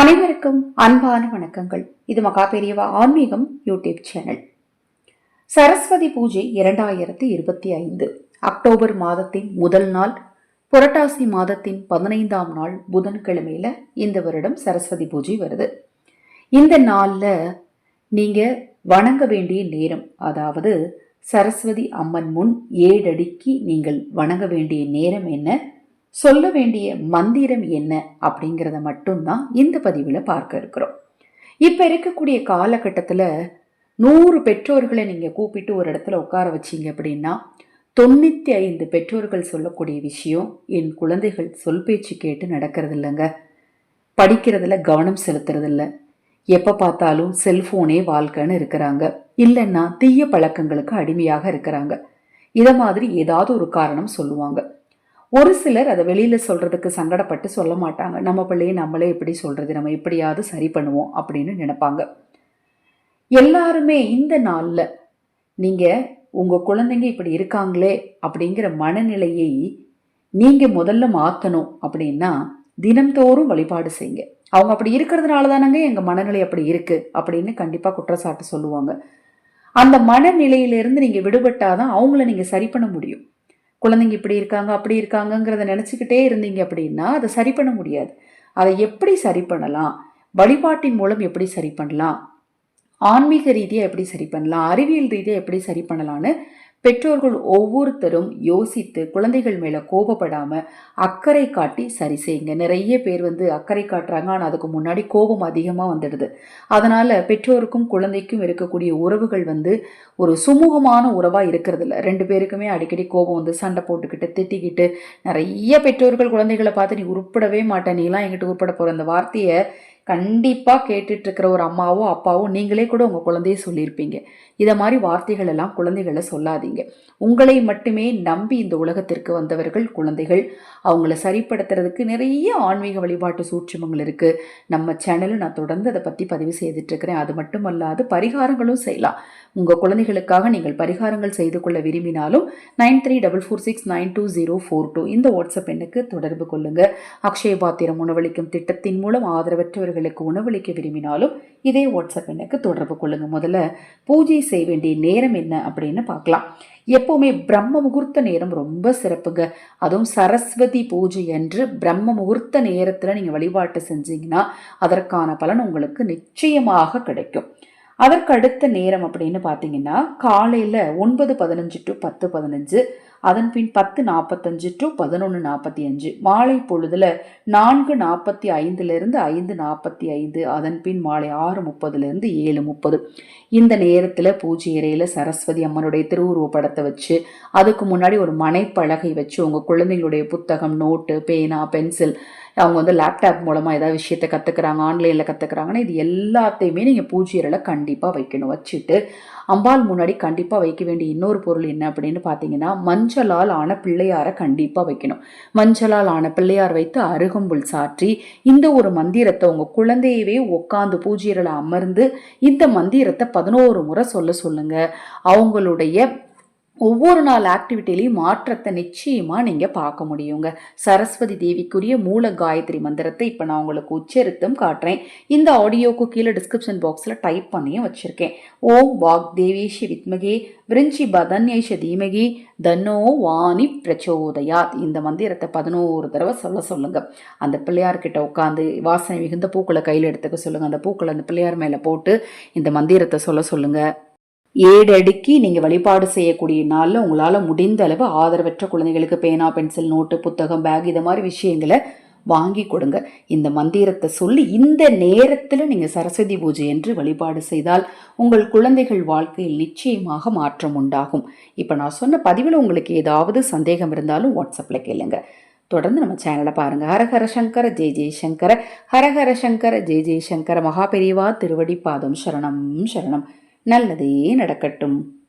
அனைவருக்கும் அன்பான வணக்கங்கள். இது மகா பெரியவா ஆன்மீகம் யூடியூப் சேனல். சரஸ்வதி பூஜை இரண்டாயிரத்தி இருபத்தி ஐந்து. அக்டோபர் மாதத்தின் முதல் நாள் புரட்டாசி மாதத்தின் பதினைந்தாம் நாள் புதன்கிழமையில இந்த வருடம் சரஸ்வதி பூஜை வருது. இந்த நாளில் நீங்க வணங்க வேண்டிய நேரம் அதாவது சரஸ்வதி அம்மன் முன் ஏழடிக்கு நீங்கள் வணங்க வேண்டிய நேரம் என்ன? சொல்ல வேண்டிய மந்திரம் என்ன அப்படிங்கிறத மட்டும்தான் இந்த பதிவில் பார்க்க இருக்கிறோம். இப்போ இருக்கக்கூடிய காலகட்டத்தில் நூறு பெற்றோர்களை நீங்கள் கூப்பிட்டு ஒரு இடத்துல உட்கார வச்சீங்க அப்படின்னா தொண்ணூற்றி ஐந்து பெற்றோர்கள் சொல்லக்கூடிய விஷயம் என் குழந்தைகள் சொல் பேச்சு கேட்டு நடக்கிறது இல்லைங்க படிக்கிறதுல கவனம் செலுத்துறதில்ல. எப்போ பார்த்தாலும் செல்ஃபோனே வாழ்க்கைன்னு இருக்கிறாங்க. இல்லைன்னா தீய பழக்கங்களுக்கு அடிமையாக இருக்கிறாங்க. இதை மாதிரி ஏதாவது ஒரு காரணம் சொல்லுவாங்க. ஒரு சிலர் அதை வெளியில் சொல்கிறதுக்கு சங்கடப்பட்டு சொல்ல மாட்டாங்க. நம்ம பிள்ளையை நம்மளே எப்படி சொல்கிறது நம்ம எப்படியாவது சரி பண்ணுவோம் அப்படின்னு நினைப்பாங்க. எல்லாருமே இந்த நாளில் நீங்கள் உங்கள் குழந்தைங்க இப்படி இருக்காங்களே அப்படிங்கிற மனநிலையை நீங்கள் முதல்ல மாற்றணும் அப்படின்னா தினம்தோறும் வழிபாடு செய்யுங்க. அவங்க அப்படி இருக்கிறதுனால தானங்க எங்கள் மனநிலை அப்படி இருக்குது அப்படின்னு கண்டிப்பாக குற்றச்சாட்டு சொல்லுவாங்க. அந்த மனநிலையிலிருந்து நீங்கள் விடுபட்டாதான் அவங்கள நீங்கள் சரி பண்ண முடியும். குழந்தைங்க இப்படி இருக்காங்க அப்படி இருக்காங்கங்கிறத நினச்சிக்கிட்டே இருந்தீங்க அப்படின்னா அதை சரி பண்ண முடியாது. அதை எப்படி சரி பண்ணலாம்? வழிபாட்டின் மூலம் எப்படி சரி பண்ணலாம்? ஆன்மீக ரீதியாக எப்படி சரி பண்ணலாம்? அறிவியல் ரீதியாக எப்படி சரி பண்ணலான்னு பெற்றோர்கள் ஒவ்வொருத்தரும் யோசித்து குழந்தைகள் மேலே கோபப்படாமல் அக்கறை காட்டி சரி செய்யுங்க. நிறைய பேர் வந்து அக்கறை காட்டுறாங்க. ஆனால் அதுக்கு முன்னாடி கோபம் அதிகமாக வந்துடுது. அதனால் பெற்றோருக்கும் குழந்தைக்கும் இருக்கக்கூடிய உறவுகள் வந்து ஒரு சுமூகமான உறவாக இருக்கிறது இல்லை ரெண்டு பேருக்குமே அடிக்கடி கோபம் வந்து சண்டை போட்டுக்கிட்டு திட்டிக்கிட்டு நிறைய பெற்றோர்கள் குழந்தைகளை பார்த்து நீ உருப்படவே மாட்டேன் நீலாம் எங்கிட்ட உருப்பட போகிற அந்த வார்த்தையை கண்டிப்பாக கேட்டுட்ருக்கிற ஒரு அம்மாவோ அப்பாவோ நீங்களே கூட உங்கள் குழந்தைய சொல்லியிருப்பீங்க. இதை மாதிரி வார்த்தைகள் எல்லாம் குழந்தைகளை சொல்லாதீங்க. உங்களை மட்டுமே நம்பி இந்த உலகத்திற்கு வந்தவர்கள் குழந்தைகள். அவங்கள சரிப்படுத்துறதுக்கு நிறைய ஆன்மீக வழிபாட்டு சூட்சமங்கள் இருக்குது நம்ம சேனலும் நான் தொடர்ந்து அதை பற்றி பதிவு செய்துட்ருக்கிறேன். அது மட்டும் அல்லாது பரிகாரங்களும் செய்யலாம். உங்கள் குழந்தைகளுக்காக நீங்கள் பரிகாரங்கள் செய்து கொள்ள விரும்பினாலும் nine three double four six nine two zero four two இந்த வாட்ஸ்அப் எண்ணுக்கு தொடர்பு கொள்ளுங்கள் அக்ஷய பாத்திரம் உணவளிக்கும் திட்டத்தின் மூலம் நண்பர்களுக்கு உணவளிக்க விரும்பினாலும் இதே வாட்ஸ்அப் எனக்கு தொடர்பு கொள்ளுங்கள் முதல்ல பூஜை செய்ய வேண்டிய நேரம் என்ன அப்படின்னு பார்க்கலாம். எப்போவுமே பிரம்ம முகூர்த்த நேரம் ரொம்ப சிறப்புங்க. அதுவும் சரஸ்வதி பூஜை என்று பிரம்ம முகூர்த்த நேரத்தில் நீங்கள் வழிபாட்டு செஞ்சீங்கன்னா அதற்கான பலன் உங்களுக்கு நிச்சயமாக கிடைக்கும். அதற்கு அடுத்த நேரம் அப்படின்னு பார்த்தீங்கன்னா காலையில் ஒன்பது பதினஞ்சு டு பத்து பதினஞ்சு அதன் பின் பத்து நாற்பத்தஞ்சு டு பதினொன்று நாற்பத்தி அஞ்சு மாலை பொழுதுல நான்கு நாற்பத்தி ஐந்துலேருந்து ஐந்து நாற்பத்தி ஐந்து அதன் பின் மாலை ஆறு முப்பதுலேருந்து ஏழு முப்பது. இந்த நேரத்தில் பூஜை இறையில் சரஸ்வதி அம்மனுடைய திருவுருவ படத்தை வச்சு அதுக்கு முன்னாடி ஒரு மனைப்பலகை வச்சு உங்கள் குழந்தைங்களுடைய புத்தகம் நோட்டு பேனா பென்சில் அவங்க வந்து லேப்டாப் மூலமாக ஏதாவது விஷயத்த கற்றுக்குறாங்க ஆன்லைனில் கற்றுக்குறாங்கன்னா இது எல்லாத்தையுமே நீங்கள் பூஜ்யரில் கண்டிப்பாக வைக்கணும். வச்சுட்டு அம்பாள் முன்னாடி கண்டிப்பாக வைக்க வேண்டிய இன்னொரு பொருள் என்ன அப்படின்னு பார்த்தீங்கன்னா மஞ்சளால் ஆன பிள்ளையாரை கண்டிப்பாக வைக்கணும். மஞ்சளால் ஆன பிள்ளையார் வைத்து அருகம்புல் சாற்றி இந்த ஒரு மந்திரத்தை உங்கள் குழந்தையவே உட்காந்து பூஜ்யரில் அமர்ந்து இந்த மந்திரத்தை பதினோரு முறை சொல்ல சொல்லுங்கள் அவங்களுடைய ஒவ்வொரு நாள் ஆக்டிவிட்டிலையும் மாற்றத்தை நிச்சயமாக நீங்கள் பார்க்க முடியுங்க. சரஸ்வதி தேவிக்குரிய மூல காயத்ரி மந்திரத்தை இப்போ நான் உங்களுக்கு உச்சரித்தும் காட்டுறேன். இந்த ஆடியோக்கு கீழே டிஸ்கிரிப்ஷன் பாக்ஸில் டைப் பண்ணியும் வச்சுருக்கேன். ஓம் வாக் தேவேஷி வித்மகே விரிஞ்சி பதன்யேஷ தீமகி தன்னோ வாணி பிரச்சோதயாத். இந்த மந்திரத்தை பதினோரு தடவை சொல்ல சொல்லுங்கள் அந்த பிள்ளையார்கிட்ட உட்காந்து வாசனை மிகுந்த பூக்களை கையில் எடுத்துக்க சொல்லுங்கள் அந்த பூக்களை அந்த பிள்ளையார் மேலே போட்டு இந்த மந்திரத்தை சொல்ல சொல்லுங்கள் ஏடு அடுக்கி நீங்கள் வழிபாடு செய்யக்கூடிய நாளில் உங்களால் முடிந்த அளவு ஆதரவற்ற குழந்தைகளுக்கு பேனா பென்சில் நோட்டு புத்தகம் பேக் இது மாதிரி விஷயங்களை வாங்கி கொடுங்க. இந்த மந்திரத்தை சொல்லி இந்த நேரத்தில் நீங்கள் சரஸ்வதி பூஜை என்று வழிபாடு செய்தால் உங்கள் குழந்தைகள் வாழ்க்கையில் நிச்சயமாக மாற்றம் உண்டாகும். இப்போ நான் சொன்ன பதிவில் உங்களுக்கு ஏதாவது சந்தேகம் இருந்தாலும் வாட்ஸ்அப்பில் கேளுங்க. தொடர்ந்து நம்ம சேனலை பாருங்கள் ஹரஹர சங்கர ஜெய் ஜெய்சங்கர ஹரஹர சங்கர ஜெய் ஜெய்சங்கர மகாபெரிவா திருவடி பாதம் சரணம் சரணம். நல்லதே நடக்கட்டும்.